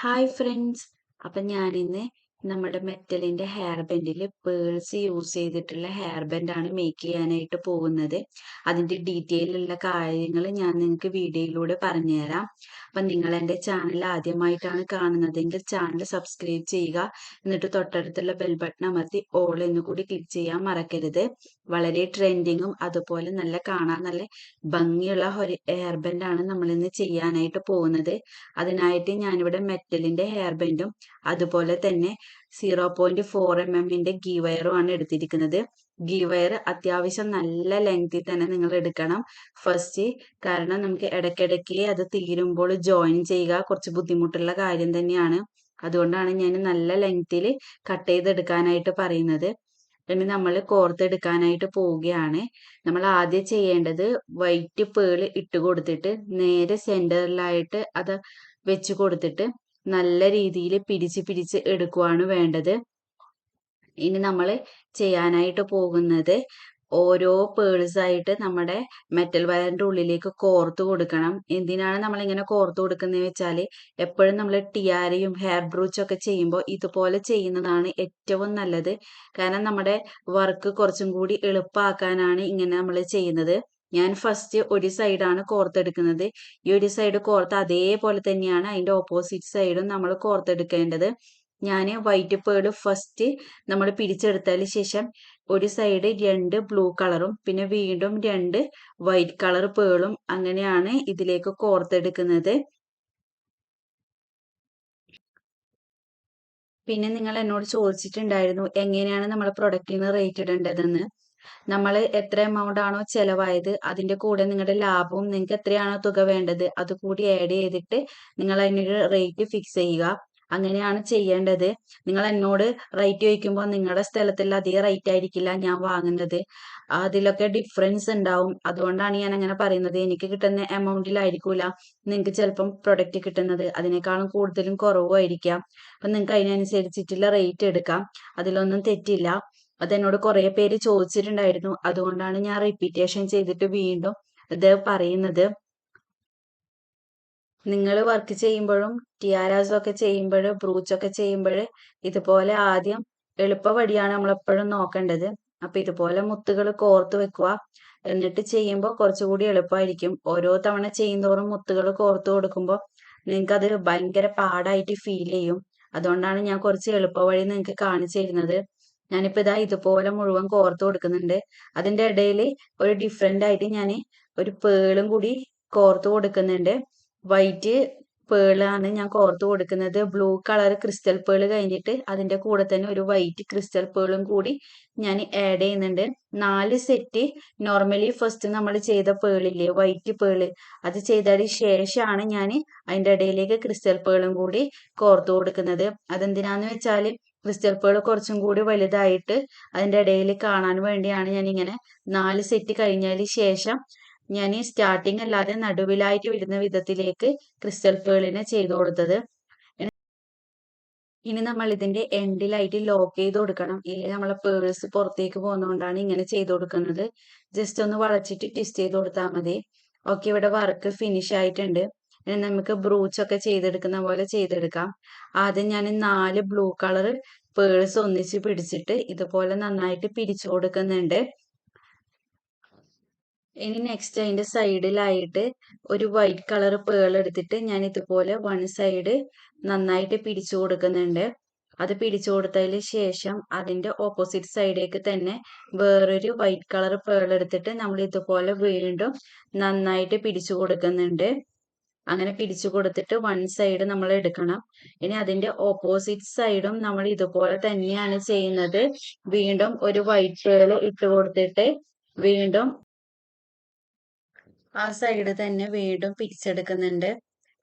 Hi friends അപ്പം ഞാനിന്ന് നമ്മുടെ മെറ്റലിന്റെ ഹെയർ ബെൻഡിൽ പേൾസ് യൂസ് ചെയ്തിട്ടുള്ള ഹെയർ ആണ് മേക്ക് ചെയ്യാനായിട്ട് പോകുന്നത്. അതിന്റെ ഡീറ്റെയിൽ ഉള്ള കാര്യങ്ങൾ ഞാൻ നിങ്ങൾക്ക് വീഡിയോയിലൂടെ പറഞ്ഞുതരാം. അപ്പം നിങ്ങൾ എന്റെ ചാനൽ ആദ്യമായിട്ടാണ് കാണുന്നതെങ്കിൽ ചാനൽ സബ്സ്ക്രൈബ് ചെയ്യുക. എന്നിട്ട് തൊട്ടടുത്തുള്ള ബെൽ ബട്ടൺ അമർത്തി ഓൾ എന്ന് കൂടി ക്ലിക്ക് ചെയ്യാൻ മറക്കരുത്. വളരെ ട്രെൻഡിങ്ങും അതുപോലെ നല്ല കാണാൻ നല്ല ഭംഗിയുള്ള ഹെയർ നമ്മൾ ഇന്ന് ചെയ്യാനായിട്ട് പോകുന്നത്. അതിനായിട്ട് ഞാനിവിടെ മെറ്റലിന്റെ ഹെയർ ബെൻഡും അതുപോലെ തന്നെ സീറോ പോയിന്റ് ഫോർ എം എമ്മിന്റെ ഗീ എടുത്തിരിക്കുന്നത്. ഗീ വയർ അത്യാവശ്യം നല്ല ലെങ്തിൽ തന്നെ നിങ്ങൾ എടുക്കണം. ഫസ്റ്റ് കാരണം നമുക്ക് ഇടയ്ക്കിടയ്ക്ക് അത് തീരുമ്പോൾ ജോയിൻ ചെയ്യുക കുറച്ച് ബുദ്ധിമുട്ടുള്ള കാര്യം തന്നെയാണ്. അതുകൊണ്ടാണ് ഞാൻ നല്ല ലെങ്തിൽ കട്ട് ചെയ്തെടുക്കാനായിട്ട് പറയുന്നത്. ഇനി നമ്മൾ കോർത്തെടുക്കാനായിട്ട് പോവുകയാണ്. നമ്മൾ ആദ്യം ചെയ്യേണ്ടത് വൈറ്റ് പേൾ ഇട്ട് കൊടുത്തിട്ട് നേരെ സെന്ററിലായിട്ട് അത് വെച്ച് കൊടുത്തിട്ട് നല്ല രീതിയിൽ പിടിച്ച് പിടിച്ച് എടുക്കുവാണ് വേണ്ടത്. ഇനി നമ്മൾ ചെയ്യാനായിട്ട് പോകുന്നത് ഓരോ പേഴ്സ് ആയിട്ട് നമ്മുടെ മെറ്റൽ വയറിന്റെ ഉള്ളിലേക്ക് കോർത്ത് കൊടുക്കണം. എന്തിനാണ് നമ്മൾ ഇങ്ങനെ കോർത്ത് കൊടുക്കുന്നത് വെച്ചാൽ എപ്പോഴും നമ്മൾ ടിയാരയും ഹെയർ ബ്രൂച്ചും ഒക്കെ ചെയ്യുമ്പോൾ ഇതുപോലെ ചെയ്യുന്നതാണ് ഏറ്റവും നല്ലത്. കാരണം നമ്മുടെ വർക്ക് കുറച്ചും കൂടി എളുപ്പമാക്കാനാണ് ഇങ്ങനെ നമ്മൾ ചെയ്യുന്നത്. ഞാൻ ഫസ്റ്റ് ഒരു സൈഡാണ് കോർത്തെടുക്കുന്നത് ഈ ഒരു സൈഡ് കോർത്ത് അതേപോലെ തന്നെയാണ് അതിന്റെ ഓപ്പോസിറ്റ് സൈഡും നമ്മൾ കോർത്തെടുക്കേണ്ടത്. ഞാൻ വൈറ്റ് പേൾ ഫസ്റ്റ് നമ്മൾ പിരിച്ചെടുത്താൽ ശേഷം ഒരു സൈഡ് രണ്ട് ബ്ലൂ കളറും പിന്നെ വീണ്ടും രണ്ട് വൈറ്റ് കളർ പേളും അങ്ങനെയാണ് ഇതിലേക്ക് കോർത്തെടുക്കുന്നത്. പിന്നെ നിങ്ങൾ എന്നോട് ചോദിച്ചിട്ടുണ്ടായിരുന്നു എങ്ങനെയാണ് നമ്മൾ പ്രൊഡക്റ്റിന് റേറ്റ് ഇടേണ്ടതെന്ന്. നമ്മൾ എത്ര എമൗണ്ട് ആണോ ചെലവായത് അതിന്റെ കൂടെ നിങ്ങളുടെ ലാഭവും നിങ്ങൾക്ക് എത്രയാണോ തുക വേണ്ടത് അത് കൂടി ആഡ് ചെയ്തിട്ട് നിങ്ങൾ അതിനൊരു റേറ്റ് ഫിക്സ് ചെയ്യുക. അങ്ങനെയാണ് ചെയ്യേണ്ടത്. നിങ്ങൾ എന്നോട് റേറ്റ് ചോദിക്കുമ്പോൾ നിങ്ങളുടെ സ്ഥലത്തിൽ അധികം റേറ്റ് ആയിരിക്കില്ല ഞാൻ വാങ്ങുന്നത്. അതിലൊക്കെ ഡിഫറൻസ് ഉണ്ടാവും. അതുകൊണ്ടാണ് ഞാൻ അങ്ങനെ പറയുന്നത്. എനിക്ക് കിട്ടുന്ന എമൗണ്ടിലായിരിക്കൂല നിങ്ങൾക്ക് ചിലപ്പം പ്രൊഡക്റ്റ് കിട്ടുന്നത്. അതിനേക്കാളും കൂടുതലും കുറവായിരിക്കാം അപ്പം നിങ്ങൾക്ക് അതിനനുസരിച്ചിട്ടുള്ള റേറ്റ് എടുക്കാം. അതിലൊന്നും തെറ്റില്ല. അതെന്നോട് കുറെ പേര് ചോദിച്ചിട്ടുണ്ടായിരുന്നു. അതുകൊണ്ടാണ് ഞാൻ റിപ്പീറ്റേഷൻ ചെയ്തിട്ട് വീണ്ടും ഇത് പറയുന്നത്. നിങ്ങൾ വർക്ക് ചെയ്യുമ്പോഴും ടിയാരാസ് ഒക്കെ ചെയ്യുമ്പോൾ ബ്രൂച്ച് ഒക്കെ ചെയ്യുമ്പോൾ ഇതുപോലെ ആദ്യം എളുപ്പവടിയാണ് നമ്മൾ എപ്പോഴും നോക്കേണ്ടത്. അപ്പൊ ഇതുപോലെ മുത്തുകൾ കോർത്ത് വെക്കുക. എന്നിട്ട് ചെയ്യുമ്പോൾ കുറച്ചുകൂടി എളുപ്പമായിരിക്കും ഓരോ തവണ ചെയ്യുന്നതോറും മുത്തുകൾ കോർത്ത് കൊടുക്കുമ്പോൾ നിങ്ങൾക്ക് അത് ഭയങ്കര പാടായിട്ട് ഫീൽ ചെയ്യും. അതുകൊണ്ടാണ് ഞാൻ കുറച്ച് എളുപ്പവഴി നിങ്ങൾക്ക് കാണിച്ചു തരുന്നത്. ഞാനിപ്പോ ഇതാ ഇതുപോലെ മുഴുവൻ കോർത്ത് കൊടുക്കുന്നുണ്ട്. അതിന്റെ ഇടയിൽ ഒരു ഡിഫറെന്റ് ആയിട്ട് ഞാൻ ഒരു പേളും കൂടി കോർത്ത് കൊടുക്കുന്നുണ്ട്. വൈറ്റ് പേളാണ് ഞാൻ കോർത്ത് കൊടുക്കുന്നത്. ബ്ലൂ കളർ ക്രിസ്റ്റൽ പേൾ കഴിഞ്ഞിട്ട് അതിന്റെ കൂടെ തന്നെ ഒരു വൈറ്റ് ക്രിസ്റ്റൽ പേളും കൂടി ഞാൻ ആഡ് ചെയ്യുന്നുണ്ട്. നാല് സെറ്റ് നോർമലി ഫസ്റ്റ് നമ്മൾ ചെയ്ത പേളില്ലേ? White pearl. അത് ചെയ്തതിന് ശേഷമാണ് ഞാൻ അതിന്റെ ഇടയിലേക്ക് ക്രിസ്റ്റൽ പേളും കൂടി കോർത്ത് കൊടുക്കുന്നത്. അതെന്തിനാന്ന് വെച്ചാൽ ക്രിസ്റ്റൽ പേൾ കുറച്ചും കൂടി വലുതായിട്ട് അതിന്റെ ഇടയിൽ കാണാൻ വേണ്ടിയാണ് ഞാൻ ഇങ്ങനെ നാല് സെറ്റ് കഴിഞ്ഞതിന് ശേഷം ഞാൻ ഈ സ്റ്റാർട്ടിങ് അല്ലാതെ നടുവിലായിട്ട് വരുന്ന വിധത്തിലേക്ക് ക്രിസ്റ്റൽ പേളിനെ ചെയ്തു കൊടുത്തത്. ഇനി നമ്മൾ ഇതിന്റെ എൻഡിലായിട്ട് ലോക്ക് ചെയ്ത് കൊടുക്കണം. ഇല്ലെങ്കിൽ നമ്മളെ പേഴ്സ് പുറത്തേക്ക് പോകുന്നതുകൊണ്ടാണ് ഇങ്ങനെ ചെയ്ത് കൊടുക്കുന്നത്. ജസ്റ്റ് ഒന്ന് വളച്ചിട്ട് ട്വിസ്റ്റ് ചെയ്ത് കൊടുത്താൽ മതി. ഓക്കെ ഇവിടെ വർക്ക് ഫിനിഷ് ആയിട്ടുണ്ട്. ഇനി നമുക്ക് ബ്രൂച്ചൊക്കെ ചെയ്തെടുക്കുന്ന പോലെ ചെയ്തെടുക്കാം. ആദ്യം ഞാൻ നാല് ബ്ലൂ കളർ പേഴ്സ് ഒന്നിച്ച് പിടിച്ചിട്ട് ഇതുപോലെ നന്നായിട്ട് പിരിച്ചു കൊടുക്കുന്നുണ്ട്. ഇനി നെക്സ്റ്റ് അതിന്റെ സൈഡിലായിട്ട് ഒരു വൈറ്റ് കളർ പേൾ എടുത്തിട്ട് ഞാൻ ഇതുപോലെ വൺ സൈഡ് നന്നായിട്ട് പിരിച്ചു കൊടുക്കുന്നുണ്ട്. അത് പിടിച്ചു കൊടുത്തതിന് ശേഷം അതിന്റെ ഓപ്പോസിറ്റ് സൈഡിലേക്ക് തന്നെ വേറൊരു വൈറ്റ് കളർ പേൾ എടുത്തിട്ട് നമ്മൾ ഇതുപോലെ വീണ്ടും നന്നായിട്ട് പിടിച്ചു കൊടുക്കുന്നുണ്ട്. അങ്ങനെ പിടിച്ചു കൊടുത്തിട്ട് വൺ സൈഡ് നമ്മൾ എടുക്കണം. ഇനി അതിന്റെ ഓപ്പോസിറ്റ് സൈഡും നമ്മൾ ഇതുപോലെ തന്നെയാണ് ചെയ്യുന്നത്. വീണ്ടും ഒരു വൈറ്റ് പേൾ ഇട്ട് കൊടുത്തിട്ട് വീണ്ടും ആ സൈഡ് തന്നെ വീണ്ടും പിരിച്ചെടുക്കുന്നുണ്ട്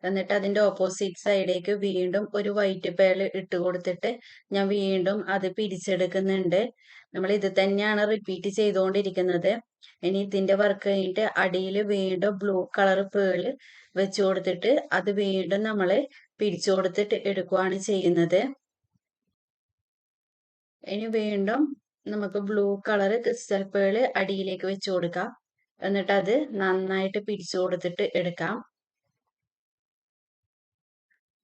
എന്നിട്ട് അതിന്റെ ഓപ്പോസിറ്റ് സൈഡിലേക്ക് വീണ്ടും ഒരു വൈറ്റ് പേൾ ഇട്ട് കൊടുത്തിട്ട് ഞാൻ വീണ്ടും അത് പിരിച്ചെടുക്കുന്നുണ്ട് നമ്മൾ ഇത് തന്നെയാണ് റിപ്പീറ്റ് ചെയ്തുകൊണ്ടിരിക്കുന്നത്. ഇനി ഇതിന്റെ വർക്ക് കഴിഞ്ഞിട്ട് അടിയിൽ വീണ്ടും ബ്ലൂ കളർ പേൾ വെച്ചു കൊടുത്തിട്ട് അത് വീണ്ടും നമ്മൾ പിരിച്ചു കൊടുത്തിട്ട് എടുക്കുകയാണ് ചെയ്യുന്നത്. ഇനി വീണ്ടും നമുക്ക് ബ്ലൂ കളർ ക്രിസ്റ്റൽ പേൾ അടിയിലേക്ക് വെച്ചു കൊടുക്കാം. എന്നിട്ട് അത് നന്നായിട്ട് പിരിച്ചു കൊടുത്തിട്ട് എടുക്കാം.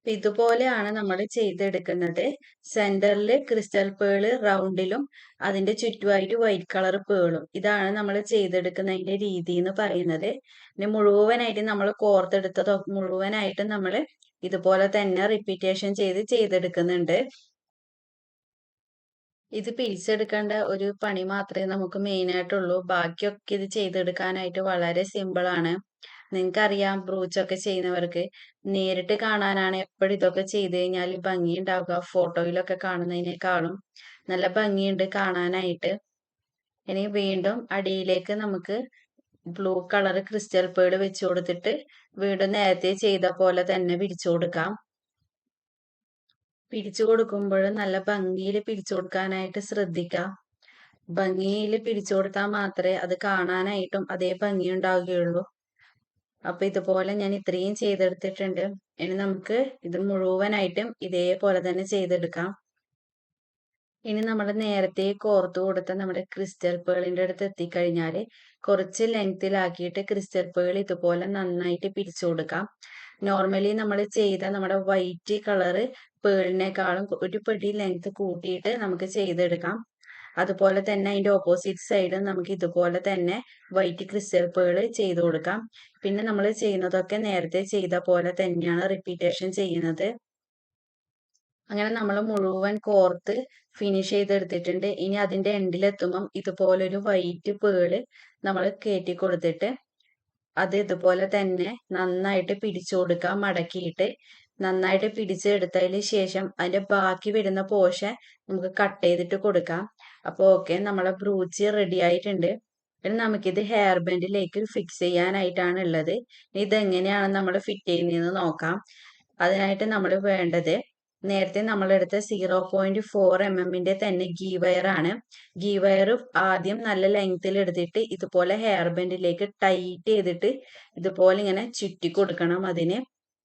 ഇതുപോലെയാണ് നമ്മൾ ചെയ്തെടുക്കുന്നത്. സെന്ററിൽ ക്രിസ്റ്റൽ പേൾ റൗണ്ടിലും അതിന്റെ ചുറ്റുമായിട്ട് വൈറ്റ് കളർ പേളും. ഇതാണ് നമ്മൾ ചെയ്തെടുക്കുന്നതിന്റെ രീതി എന്ന് പറയുന്നത്. ഇനി മുഴുവനായിട്ട് നമ്മൾ കോർത്തെടുത്തത് മുഴുവനായിട്ട് നമ്മൾ ഇതുപോലെ തന്നെ റിപ്പീറ്റേഷൻ ചെയ്ത് ചെയ്തെടുക്കുന്നുണ്ട്. ഇത് പിരിച്ചെടുക്കേണ്ട ഒരു പണി മാത്രമേ നമുക്ക് മെയിൻ ആയിട്ടുള്ളൂ ബാക്കിയൊക്കെ ഇത് ചെയ്തെടുക്കാനായിട്ട് വളരെ സിമ്പിൾ ആണ് നിങ്ങൾക്കറിയാം ബ്രൂച്ചൊക്കെ ചെയ്യുന്നവർക്ക് നേരിട്ട് കാണാനാണ് എപ്പോഴും ഇതൊക്കെ ചെയ്ത് കഴിഞ്ഞാൽ ഭംഗി ഉണ്ടാവുക ഫോട്ടോയിലൊക്കെ കാണുന്നതിനേക്കാളും നല്ല ഭംഗിയുണ്ട് കാണാനായിട്ട്. ഇനി വീണ്ടും അടിയിലേക്ക് നമുക്ക് ബ്ലൂ കളർ ക്രിസ്റ്റൽ പേഡ് വെച്ച് കൊടുത്തിട്ട് വീണ്ടും നേരത്തെ ചെയ്ത പോലെ തന്നെ പിരിച്ചു കൊടുക്കാം. പിരിച്ചു കൊടുക്കുമ്പോൾ നല്ല ഭംഗിയിൽ പിരിച്ചു കൊടുക്കാനായിട്ട് ശ്രദ്ധിക്കാം. ഭംഗിയിൽ പിരിച്ചു കൊടുത്താൽ മാത്രമേ അത് കാണാനായിട്ടും അതേ ഭംഗി ഉണ്ടാവുകയുള്ളൂ അപ്പൊ ഇതുപോലെ ഞാൻ ഇത്രയും ചെയ്തെടുത്തിട്ടുണ്ട്. ഇനി നമുക്ക് ഇത് മുഴുവനായിട്ടും ഇതേപോലെ തന്നെ ചെയ്തെടുക്കാം. ഇനി നമ്മൾ നേരത്തെ കോർത്ത് കൊടുത്ത നമ്മുടെ ക്രിസ്റ്റൽ പേളിന്റെ അടുത്ത് എത്തിക്കഴിഞ്ഞാൽ കുറച്ച് ലെങ്തിലാക്കിയിട്ട് ക്രിസ്റ്റൽ പേൾ ഇതുപോലെ നന്നായിട്ട് പിരിച്ചു കൊടുക്കാം. നോർമലി നമ്മൾ ചെയ്ത നമ്മുടെ വൈറ്റ് കളറ് പേളിനേക്കാളും ഒരു പടി ലെങ്ത് കൂട്ടിയിട്ട് നമുക്ക് ചെയ്തെടുക്കാം. അതുപോലെ തന്നെ അതിന്റെ ഓപ്പോസിറ്റ് സൈഡ് നമുക്ക് ഇതുപോലെ തന്നെ വൈറ്റ് ക്രിസ്റ്റൽ പേൾ ചെയ്ത് കൊടുക്കാം. പിന്നെ നമ്മൾ ചെയ്യുന്നതൊക്കെ നേരത്തെ ചെയ്ത പോലെ തന്നെയാണ് റിപ്പീറ്റേഷൻ ചെയ്യുന്നത്. അങ്ങനെ നമ്മൾ മുഴുവൻ കോർത്ത് ഫിനിഷ് ചെയ്തെടുത്തിട്ടുണ്ട്. ഇനി അതിന്റെ എൻഡിലെത്തുമ്പം ഇതുപോലൊരു വൈറ്റ് പേൾ നമ്മൾ കയറ്റി കൊടുത്തിട്ട് അത് ഇതുപോലെ തന്നെ നന്നായിട്ട് പിടിച്ചു കൊടുക്കാം മടക്കിയിട്ട്. നന്നായിട്ട് പിടിച്ചെടുത്തതിന് ശേഷം അതിന്റെ ബാക്കി വരുന്ന പോഷൻ നമുക്ക് കട്ട് ചെയ്തിട്ട് കൊടുക്കാം. അപ്പോൾ ഓക്കെ നമ്മളെ ബ്രൂച്ച് റെഡി ആയിട്ടുണ്ട്. ഇനി നമുക്കിത് ഹെയർ ബാൻഡിലേക്ക് ഫിക്സ് ചെയ്യാനായിട്ടാണ് ഉള്ളത്. ഇത് എങ്ങനെയാണ് നമ്മൾ ഫിറ്റ് ചെയ്യുന്നതെന്ന് നോക്കാം. അതിനായിട്ട് നമ്മൾ വേണ്ടത് നേരത്തെ നമ്മളെടുത്ത സീറോ പോയിന്റ് ഫോർ എം എമ്മിന്റെ തന്നെ ഗീ വയർ ആണ്. ഗീ വയർ ആദ്യം നല്ല ലെങ്ത്തിൽ എടുത്തിട്ട് ഇതുപോലെ ഹെയർ ബാൻഡിലേക്ക് ടൈറ്റ് ചെയ്തിട്ട് ഇതുപോലെ ഇങ്ങനെ ചുറ്റി കൊടുക്കണം അതിന്.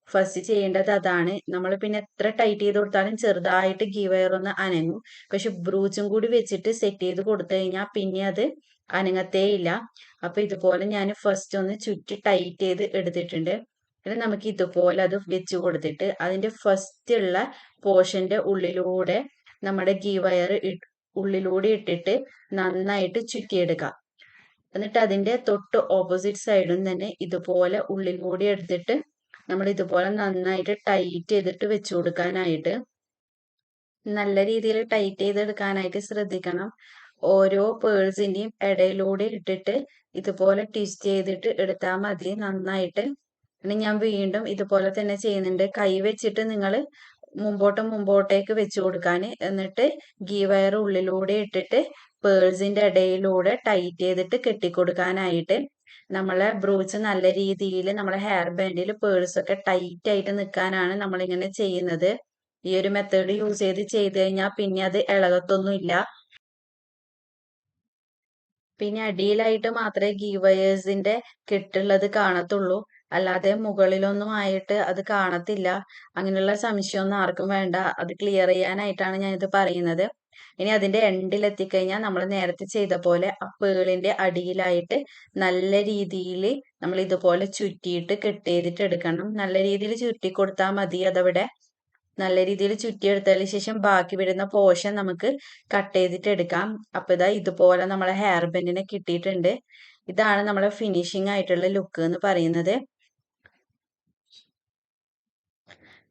ഫസ്റ്റ് ചെയ്യേണ്ടത് അതാണ്. നമ്മൾ പിന്നെ എത്ര ടൈറ്റ് ചെയ്ത് കൊടുത്താലും ചെറുതായിട്ട് ഗീ വയർ ഒന്ന് അനങ്ങും. പക്ഷെ ബ്രൂച്ചും കൂടി വെച്ചിട്ട് സെറ്റ് ചെയ്ത് കൊടുത്തു കഴിഞ്ഞാൽ പിന്നെ അത് അനങ്ങത്തേ ഇല്ല. അപ്പൊ ഇതുപോലെ ഞാൻ ഫസ്റ്റ് ഒന്ന് ചുറ്റി ടൈറ്റ് ചെയ്ത് എടുത്തിട്ടുണ്ട്. പിന്നെ നമുക്ക് ഇതുപോലെ അത് വെച്ച് കൊടുത്തിട്ട് അതിന്റെ ഫസ്റ്റ് ഉള്ള പോർഷന്റെ ഉള്ളിലൂടെ നമ്മുടെ ഗീ വയർ ഉള്ളിലൂടെ ഇട്ടിട്ട് നന്നായിട്ട് ചുറ്റിയെടുക്കാം. എന്നിട്ട് അതിന്റെ തൊട്ട് ഓപ്പോസിറ്റ് സൈഡും തന്നെ ഇതുപോലെ ഉള്ളിലൂടെ എടുത്തിട്ട് നമ്മൾ ഇതുപോലെ നന്നായിട്ട് ടൈറ്റ് ചെയ്തിട്ട് വെച്ചു കൊടുക്കാനായിട്ട് നല്ല രീതിയിൽ ടൈറ്റ് ചെയ്തെടുക്കാനായിട്ട് ശ്രദ്ധിക്കണം. ഓരോ പേഴ്സിന്റെയും ഇടയിലൂടെ ഇട്ടിട്ട് ഇതുപോലെ ട്വിസ്റ്റ് ചെയ്തിട്ട് എടുത്താൽ മതി നന്നായിട്ട്. ഇനി ഞാൻ വീണ്ടും ഇതുപോലെ തന്നെ ചെയ്യുന്നുണ്ട്. കൈ വെച്ചിട്ട് നിങ്ങൾ മുമ്പോട്ടും മുമ്പോട്ടേക്ക് വെച്ചു കൊടുക്കാൻ. എന്നിട്ട് ഗീ വയർ ഉള്ളിലൂടെ ഇട്ടിട്ട് പേഴ്സിന്റെ ഇടയിലൂടെ ടൈറ്റ് ചെയ്തിട്ട് കെട്ടിക്കൊടുക്കാനായിട്ട് നമ്മളെ ബ്രൂച്ച് നല്ല രീതിയിൽ നമ്മളെ ഹെയർ ബാൻഡിൽ പേഴ്സ് ഒക്കെ ടൈറ്റ് ആയിട്ട് നിൽക്കാനാണ് നമ്മളിങ്ങനെ ചെയ്യുന്നത്. ഈ ഒരു മെത്തേഡ് യൂസ് ചെയ്ത് ചെയ്ത് കഴിഞ്ഞാൽ പിന്നെ അത് ഇളകത്തൊന്നുമില്ല. പിന്നെ അടിയിലായിട്ട് മാത്രമേ ഗീവയേഴ്സിന്റെ കെട്ടുള്ളത് കാണത്തുള്ളൂ. അല്ലാതെ മുകളിലൊന്നും ആയിട്ട് അത് കാണത്തില്ല. അങ്ങനെയുള്ള സംശയമൊന്നും ആർക്കും വേണ്ട. അത് ക്ലിയർ ചെയ്യാനായിട്ടാണ് ഞാനിത് പറയുന്നത്. ഇനി അതിന്റെ എൻഡിൽ എത്തിക്കഴിഞ്ഞാൽ നമ്മൾ നേരത്തെ ചെയ്ത പോലെ ആ പേളിന്റെ അടിയിലായിട്ട് നല്ല രീതിയിൽ നമ്മൾ ഇതുപോലെ ചുറ്റിയിട്ട് കെട്ട് ചെയ്തിട്ട് എടുക്കണം. നല്ല രീതിയിൽ ചുറ്റി കൊടുത്താൽ മതി. അതവിടെ നല്ല രീതിയിൽ ചുറ്റിയെടുത്തതിന് ശേഷം ബാക്കി വരുന്ന പോഷൻ നമുക്ക് കട്ട് ചെയ്തിട്ട് എടുക്കാം. അപ്പൊ ഇതാ ഇതുപോലെ നമ്മളെ ഹെയർ ബെൻഡിനെ കിട്ടിയിട്ടുണ്ട്. ഇതാണ് നമ്മളെ ഫിനിഷിംഗ് ആയിട്ടുള്ള ലുക്ക് എന്ന് പറയുന്നത്.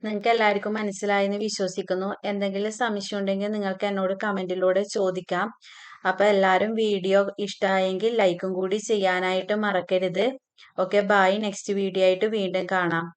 നിങ്ങൾക്ക് എല്ലാവർക്കും മനസ്സിലായെന്ന് വിശ്വസിക്കുന്നു. എന്തെങ്കിലും സംശയം ഉണ്ടെങ്കിൽ നിങ്ങൾക്ക് എന്നോട് കമന്റിലൂടെ ചോദിക്കാം. അപ്പൊ എല്ലാവരും വീഡിയോ ഇഷ്ടമായെങ്കിൽ ലൈക്കും കൂടി ചെയ്യാനായിട്ട് മറക്കരുത്. Okay bye. നെക്സ്റ്റ് വീഡിയോ ആയിട്ട് വീണ്ടും കാണാം.